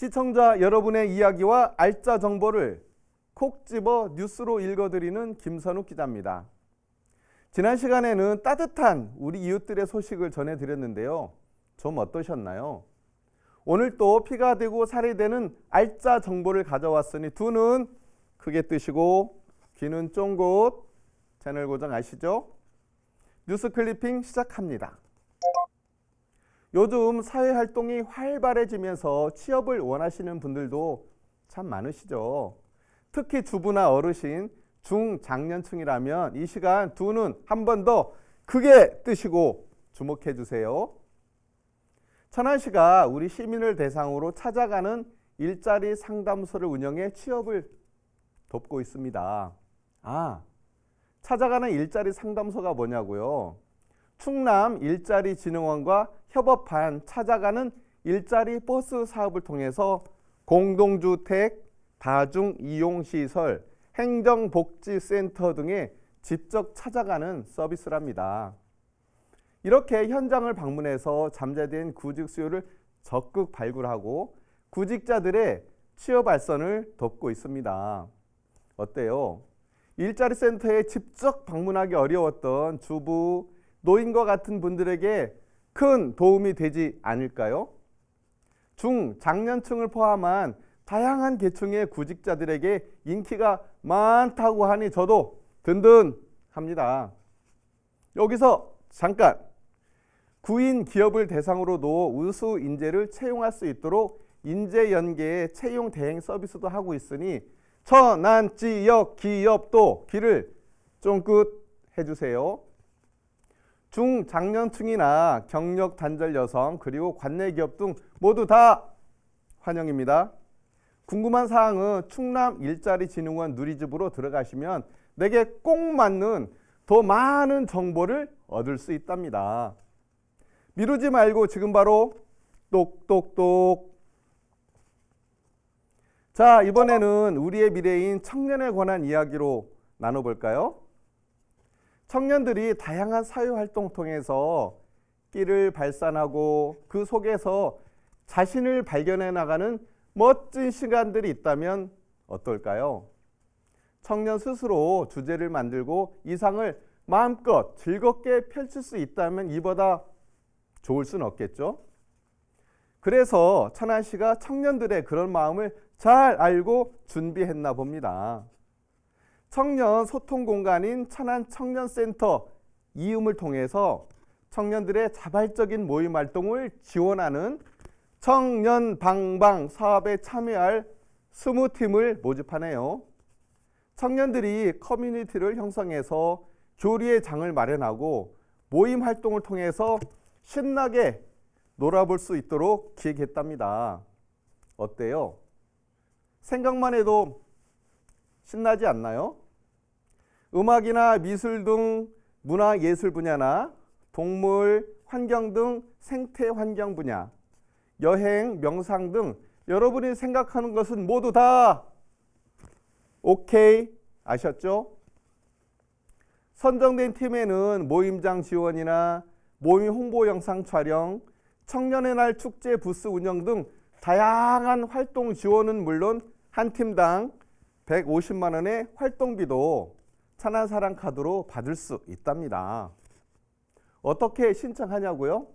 시청자 여러분의 이야기와 알짜 정보를 콕 집어 뉴스로 읽어드리는 김선욱 기자입니다. 지난 시간에는 따뜻한 우리 이웃들의 소식을 전해드렸는데요. 좀 어떠셨나요? 오늘 또 피가 되고 살이 되는 알짜 정보를 가져왔으니 두 눈 크게 뜨시고 귀는 쫑긋 채널 고정 아시죠? 뉴스 클리핑 시작합니다. 요즘 사회 활동이 활발해지면서 취업을 원하시는 분들도 참 많으시죠. 특히 주부나 어르신, 중장년층이라면 이 시간 두 눈 한 번 더 크게 뜨시고 주목해 주세요. 천안시가 우리 시민을 대상으로 찾아가는 일자리 상담소를 운영해 취업을 돕고 있습니다. 아, 찾아가는 일자리 상담소가 뭐냐고요? 충남 일자리 진흥원과 협업한 찾아가는 일자리 버스 사업을 통해서 공동주택, 다중이용시설, 행정복지센터 등에 직접 찾아가는 서비스랍니다. 이렇게 현장을 방문해서 잠재된 구직 수요를 적극 발굴하고 구직자들의 취업 발전을 돕고 있습니다. 어때요? 일자리 센터에 직접 방문하기 어려웠던 주부, 노인과 같은 분들에게 큰 도움이 되지 않을까요? 중 장년층을 포함한 다양한 계층의 구직자들에게 인기가 많다고 하니 저도 든든합니다. 여기서 잠깐 구인 기업을 대상으로도 우수 인재를 채용할 수 있도록 인재 연계의 채용 대행 서비스도 하고 있으니 천안 지역 기업도 귀를 쫑긋 해주세요. 중장년층이나 경력 단절 여성 그리고 관내 기업 등 모두 다 환영입니다. 궁금한 사항은 충남 일자리 진흥원 누리집으로 들어가시면 내게 꼭 맞는 더 많은 정보를 얻을 수 있답니다. 미루지 말고 지금 바로 똑똑똑. 자, 이번에는 우리의 미래인 청년에 관한 이야기로 나눠볼까요? 청년들이 다양한 사회활동 통해서 끼를 발산하고 그 속에서 자신을 발견해 나가는 멋진 시간들이 있다면 어떨까요? 청년 스스로 주제를 만들고 이상을 마음껏 즐겁게 펼칠 수 있다면 이보다 좋을 수는 없겠죠. 그래서 천안시가 청년들의 그런 마음을 잘 알고 준비했나 봅니다. 청년 소통 공간인 천안 청년센터 이음을 통해서 청년들의 자발적인 모임 활동을 지원하는 청년 방방 사업에 참여할 스무 팀을 모집하네요. 청년들이 커뮤니티를 형성해서 교류의 장을 마련하고 모임 활동을 통해서 신나게 놀아볼 수 있도록 기획했답니다. 어때요? 생각만 해도 신나지 않나요? 음악이나 미술 등 문화 예술 분야나 동물, 환경 등 생태 환경 분야, 여행, 명상 등 여러분이 생각하는 것은 모두 다 오케이 아셨죠? 선정된 팀에는 모임장 지원이나 모임 홍보 영상 촬영, 청년의 날 축제 부스 운영 등 다양한 활동 지원은 물론 한 팀당 150만 원의 활동비도 천안사랑 카드로 받을 수 있답니다. 어떻게 신청하냐고요?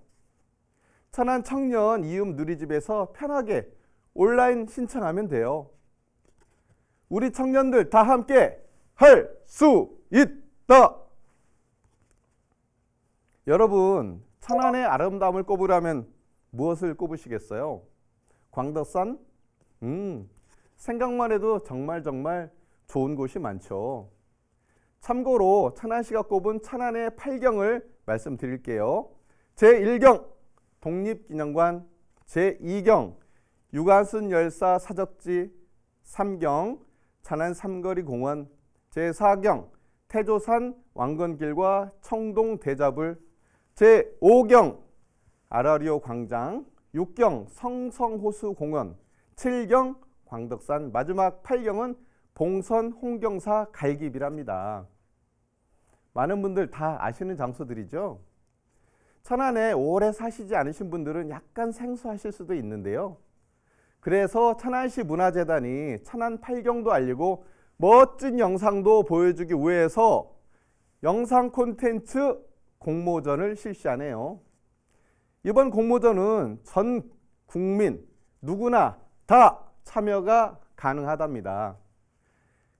천안 청년 이음 누리집에서 편하게 온라인 신청하면 돼요. 우리 청년들 다 함께 할 수 있다. 여러분, 천안의 아름다움을 꼽으라면 무엇을 꼽으시겠어요? 광덕산? 음, 생각만 해도 정말 정말 좋은 곳이 많죠. 참고로 천안시가 꼽은 천안의 팔경을 말씀드릴게요. 제1경 독립기념관, 제2경 유관순 열사 사적지. 3경 천안 삼거리 공원, 제4경 태조산 왕건길과 청동 대잡을, 제5경 아라리오 광장, 6경 성성호수 공원, 7경 광덕산, 마지막 8경은 봉선 홍경사 갈기비랍니다. 많은 분들 다 아시는 장소들이죠. 천안에 오래 사시지 않으신 분들은 약간 생소하실 수도 있는데요. 그래서 천안시 문화재단이 천안 팔경도 알리고 멋진 영상도 보여주기 위해서 영상 콘텐츠 공모전을 실시하네요. 이번 공모전은 전 국민 누구나 다 참여가 가능하답니다.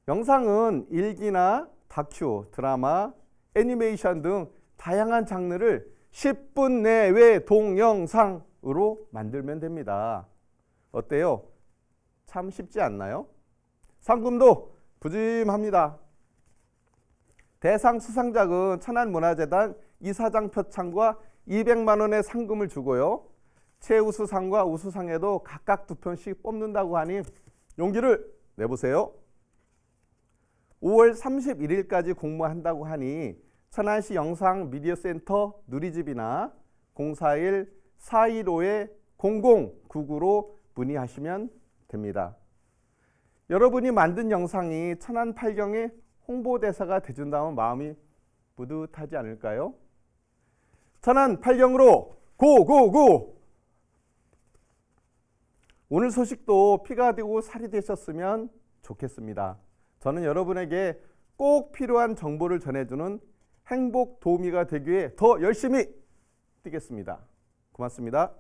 영상은 일기나 다큐, 드라마, 애니메이션 등 다양한 장르를 10분 내외 동영상으로 만들면 됩니다. 어때요? 참 쉽지 않나요? 상금도 부짐합니다. 대상 수상작은 천안문화재단 이사장 표창과 200만 원의 상금을 주고요. 최우수상과 우수상에도 각각 두 편씩 뽑는다고 하니 용기를 내보세요. 5월 31일까지 공모한다고 하니 천안시 영상 미디어 센터 누리집이나 041 415의 0099로 문의하시면 됩니다. 여러분이 만든 영상이 천안 팔경의 홍보대사가 돼준다면 마음이 뿌듯하지 않을까요? 천안 팔경으로 고고고! 오늘 소식도 피가 되고 살이 되셨으면 좋겠습니다. 저는 여러분에게 꼭 필요한 정보를 전해주는 행복 도우미가 되기 위해 더 열심히 뛰겠습니다. 고맙습니다.